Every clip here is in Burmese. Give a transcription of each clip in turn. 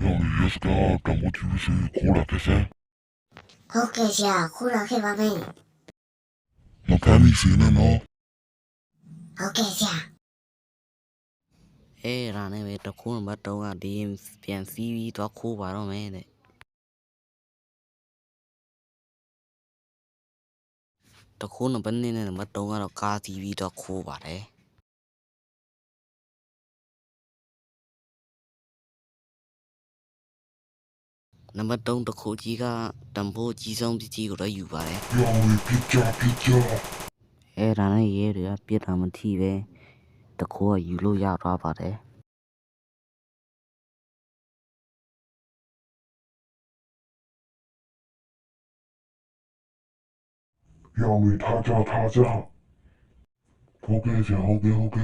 Non, mais Yaska, comment tu veux, c'est gros la caisse Ok, j'ai un gros la caisse, va bien. Non, Camille, c'est non, non. Ok, j'ai un. အဲ့ဒါနဲ့ပဲတခုနံပါတ်3ကဒီပြန်စီးပြီးသွားခိုးပါတော့မယ်တဲ့တခုနံပါတ်2နဲ့နံပါတ်3ကတော့ကားစီးပြီးသွားခိုးပါတယ် နံပါတ်3တခုကြီးကတံပိုးကြီးဆုံးပစ္စည်းကိုတော့ယူပါတယ်ရောင်ဝီပစ်ချပစ်ချအဲ့ဒါနဲ့ရဲတွေကပြစ်တာမထီပဲတခုကယူလို့ရသွားပါတယ်要为他家他家，好给钱，好给好给。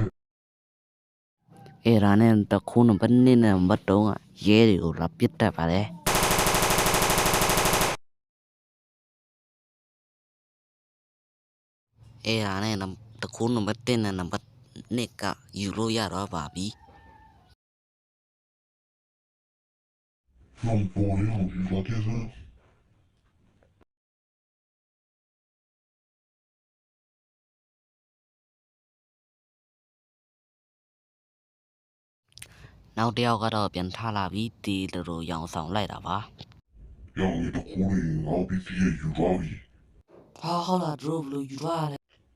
အဲ့ဒါနဲ့တခုနံပါတ်2နဲ့နံပါတ်3ကရဲတွေကိုလာပြစ်တတ်ပါတယ် အဲ့ဒါနဲ့တကူနံပါတ်1နဲ့နံပါတ်2ကယူလို့ရတော့ပါပြီ Non volevo più la chiesa. နောက်တယောက်ကတော့ပြန်ထလာပြီးဒီလိုလိုရောင်ဆောင်လိုက်တာပါ။ရောင်ရတဲ့ကိုယ်ကိုငေါပြီးပြည့်ယူသွားပြီ။ဟာဟောလာဒရိုဘလို့ယူသွားတယ်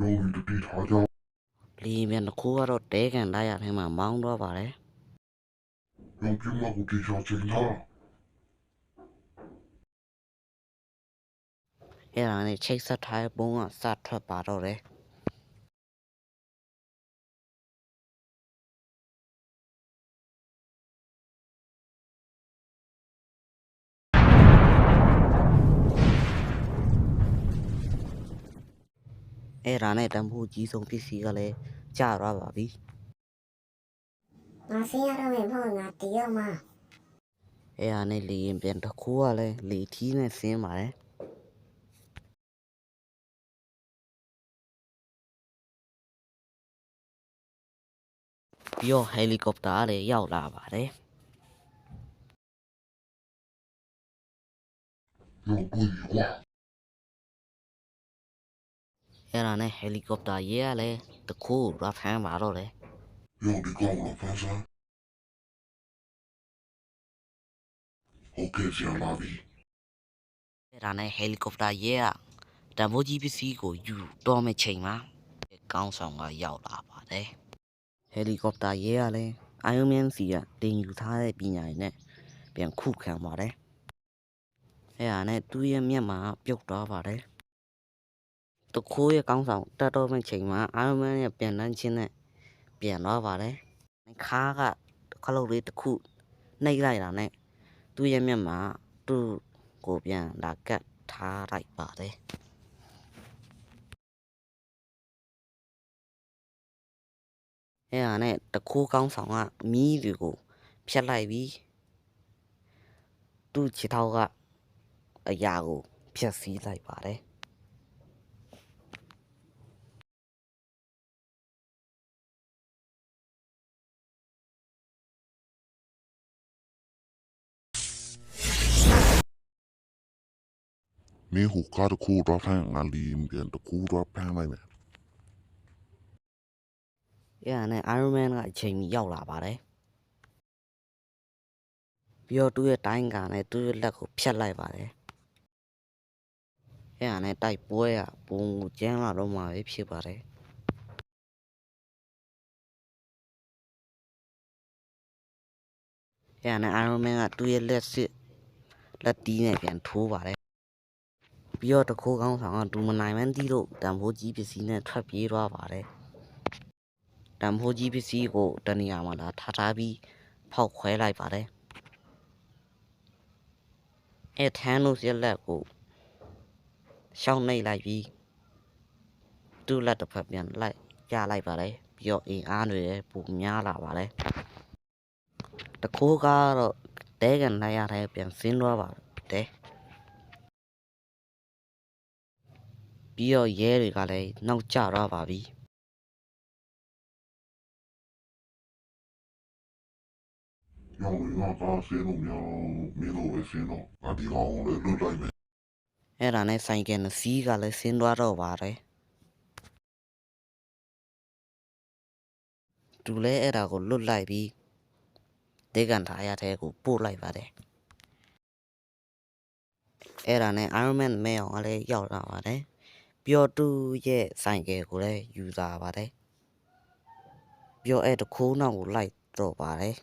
ရောပြီးတတိထားကြလီမြန်တစ်ခုကတော့တဲကန်လိုက်ရထဲမှာမောင်းတော့ပါတယ်ရောပြမကိုတည်ချချင်တာအဲ့ဒါနဲ့ချိတ်ဆက်ထားတဲ့ဘုံကစထွက်ပါတော့တယ် အဲ့ဒါနဲ့တန်ဖိုးကြီးဆုံးပစ္စည်းကလည်းကျသွားပါပြီငါဆင်းရတော့မယ်ဖို့ငါတီးရမှာအဲ့ဒါနဲ့လေရင်ပြန်တစ်ခိုးကလည်းလေထီးနဲ့ဆင်းပါတယ်ပြီးတော့ဟယ်လီကော်ပတာလည်းရောက်လာပါတယ်။ရောက်ပြီကွာ အဲ့ဒါနဲ့ဟယ်လီကော်ပတာရေးရလဲတခုရပ်ဖမ်းပါတော့တယ်ယောဒီကောင်လာဖမ်းစား Okay ဆရာလာပြီအဲ့ဒါနဲ့ဟယ်လီကော်ပတာရေးရတံမိုးကြီးပစ္စည်းကိုယူတော့မဲ့ချိန်မှာကောင်းဆောင်ကရောက်လာပါတယ်ဟယ်လီကော်ပတာရေးရလဲအိုင်ယိုမန်စီကတင်ယူထားတဲ့ပညာရည်နဲ့ပြန်ခုခံပါတယ်အဲ့ဒါနဲ့သူ့ရဲ့မျက်မှောက်ပြုတ်သွားပါတယ် တခိုးရဲ့ကောင်းဆောင်တက်တော့မယ့်ချိန်မှာအိုင်ယွန်မန်ရဲ့ပြန်တန်းချင်းနဲ့ပြန်သွားပါတယ်ခါကခလုတ်လေးတစ်ခုနှိပ်လိုက်တာနဲ့သူ့ရဲ့မျက်မှာသူ့ကိုပြန်လာကတ်ထားလိုက်ပါတယ်အဲဒါနဲ့တခိုးကောင်းဆောင်ကမီးတွေကိုဖြတ်လိုက်ပြီးသူ့ခြေထောက်ကအရာကိုဖြတ်စည်းလိုက်ပါတယ် မင်းဟိုကားတစ်ခုတော့ဖမ်းငါလီရင်ပြန်တစ်ခုတော့ဖမ်းလိုက်မယ်အဲဒါနဲ့ Iron Man ကအချိန်မီရောက်လာပါတယ်ပြီးတော့သူ့ရဲ့တိုင်းကနဲ့သူ့ရဲ့လက်ကိုဖြတ်လိုက်ပါတယ်အဲဒါနဲ့တိုက်ပွဲကပုံကိုကျန်းလာတော့မှပဲဖြစ်ပါတယ်အဲဒါနဲ့ Iron Man ကသူ့ရဲ့လက်စစ်လက်တီးနဲ့ပြန်ထိုးပါတယ် ပြီးတော့တခိုးကောင်းဆောင်ကဒူမနိုင်မန်းတီးလို့တံဖိုးကြီးပစ္စည်းနဲ့ထွက်ပြေးသွားပါတယ်တံဖိုးကြီးပစ္စည်းကိုတနေရာမှာလာထားထားပြီးဖောက်ခွဲလိုက်ပါတယ်အဲထန်းတို့ရက်လက်ကိုရှောင်းနှိပ်လိုက်ပြီးသူ့လက်တစ်ဖက်ပြန်လိုက်ပြလိုက်ပါတယ်ပြီးတော့အင်အားတွေလည်းပုံများလာပါတယ်တခိုးကတော့တဲကန်လိုက်ရတဲ့ပြန်ဆင်းသွားပါတယ် ပြီးတော့ရဲတွေကလည်းနောက်ကျတော့ပါပြီရောင်ရင်းကကားဆင်းလို့များမင်းတို့ပဲဆင်းတော့ငါဒီကောင်ကိုလည်းလွတ်လိုက်မယ်အဲ့ဒါနဲ့ဆိုင်ကယ်နှစ်စီးကလည်းဆင်းသွားတော့ပါတယ်သူလည်းအဲ့ဒါကိုလွတ်လိုက်ပြီးဒေကန်ထားရတဲ့ကိုပို့လိုက်ပါတယ်အဲ့ဒါနဲ့ Iron Man မဲအောင်ကလည်းရောက်လာပါတယ် ပြီးတော့သူ့ရဲ့ဆိုင်ကယ်ကိုလည်းယူလာပါတယ်ပြီးတော့အဲ့တခိုးနောက်ကိုလိုက်တော့ပါတယ်